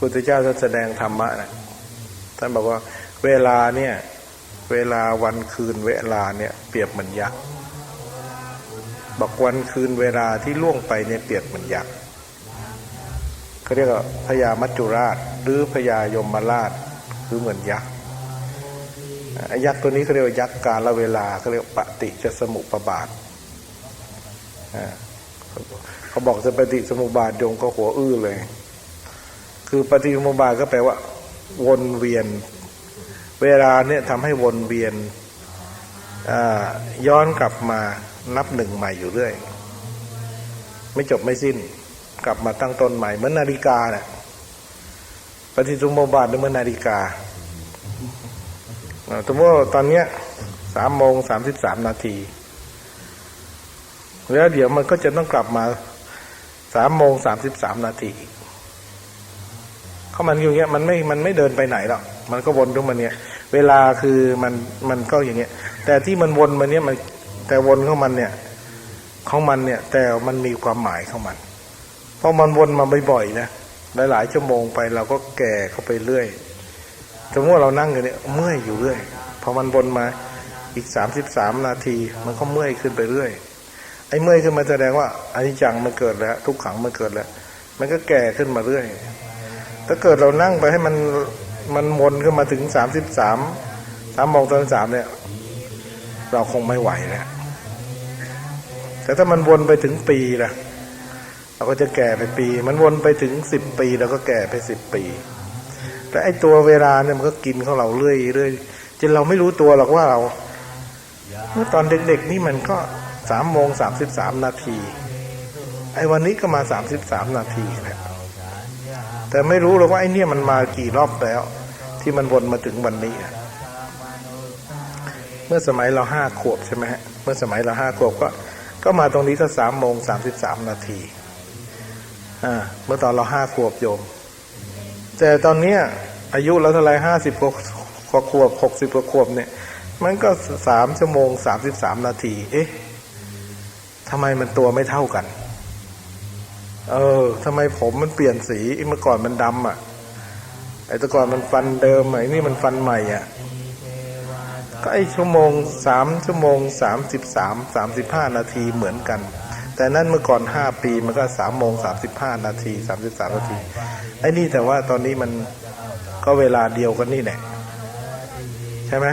พุทธเจ้าท่านแสดงธรรมะนะท่านบอกว่าเวลาเนี่ยเวลาวันคืนเวลาเนี่ยเปรียบเหมือนยักษ์บอกวันคืนเวลาที่ล่วงไปเนี่ยเปรียบเหมือนยักษ์เขาเรียกว่าพญามัจจุราช หรือพญายมราชคือเหมือนยักษ์ยักษ์ตัวนี้เขาเรียกว่ายักษ์กาลเวลาเขาเรียกปฏิจสมุปบาทเขาบอกจะปฏิสมุปบาทโยมก็หัวอื้อเลย คือปฏิสมุปบาทก็แปลว่า วนเวียน เวลาเนี่ยทำให้วนเวียนย้อนกลับมานับหนึ่งใหม่อยู่เรื่อย ไม่จบไม่สิ้น กลับมาตั้งต้นใหม่เหมือนนาฬิกาเนี่ยปฏิสมุปบาทเหมือนนาฬิกาอ่าสมมติว่าตอนเนี้ยสามโมงสามสิบสามนาที แล้วเดี๋ยวมันก็จะต้องกลับมาสามโมงสามสิบสามนาทีอีก เขามันอยู่เงี้ยมันไม่มันไม่เดินไปไหนหรอกมันก็วนทุกมันเนี่ย เวลาคือมันมันก็อย่างเงี้ย แต่ที่มันวนมาเนี่ยมันแต่วนของมันเนี่ยของมันเนี่ย แต่มันมีความหมายของมัน เพราะมันวนมาบ่อยๆนะหลายๆชั่วโมงไปเราก็แก่เข้าไปเรื่อยสมมติว่าเรานั่งอยู่เนี่ยเมื่อยอยู่เรื่อยพอมันวนมาอีกสามสิบสามนาที มันก็เมื่อยขึ้นไปเรื่อยไอ้เมื่อยขึ้นมาแสดงว่าอนิจจังมันเกิดแล้ว ทุกขังมันเกิดแล้ว มันก็แก่ขึ้นมาเรื่อย ถ้าเกิดเรานั่งไปให้มันมันวนขึ้นมาถึงสามสิบสามสามโมงตอนสามเนี่ย เราคงไม่ไหวแล้วแต่ถ้ามันวนไปถึงปีล่ะ เราก็จะแก่ไปปี มันวนไปถึงสิบปีเราก็แก่ไปสิบปีแต่ไอตัวเวลาเนี่ยมันก็กินของเราเรื่อยเรื่อยจนเราไม่รู้ตัวหรอกว่าเราเมื่อตอนเด็กๆนี่มันก็สามโมงสามสิบสามนาที ไอ้วันนี้ก็มาสามสิบสามนาทีแหละ แต่ไม่รู้หรอกว่าไอ้เนี่ยมันมากี่รอบแล้ว ที่มันวนมาถึงวันนี้ เมื่อสมัยเราห้าขวบใช่ไหมฮะเมื่อสมัยเราห้าขวบก็ ก็มาตรงนี้ก็สามโมงสามสิบสามนาทีอ่าเมื่อตอนเราห้าขวบโยม แต่ตอนเนี้ยอายุเราเท่าไรห้าสิบกว่าขวบหกสิบกว่าขวบเนี่ย มันก็สามชั่วโมงสามสิบสามนาที เอ๊ะทำไมมันตัวไม่เท่ากัน เออทำไมผมมันเปลี่ยนสีเมื่อก่อนมันดำอะ ไอ้แต่ก่อนมันฟันเดิมไอ้นี่มันฟันใหม่อะ ก็ไอ้ชั่วโมงสามชั่วโมงสามสิบสามสามสิบห้านาทีเหมือนกัน แต่นั่นเมื่อก่อนห้าปีมันก็สามโมงสามสิบห้านาทีสามสิบสามนาที ไอ้นี่แต่ว่าตอนนี้มันก็เวลาเดียวกันนี่แหละใช่ไหม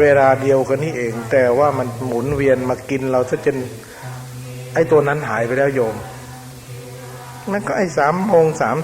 เวลาเดียวกันนี่เอง แต่ว่ามันหมุนเวียนมากินเราซะจนไอ้ตัวนั้นหายไปแล้วโยม นั่นก็ไอ้สามโมงสาม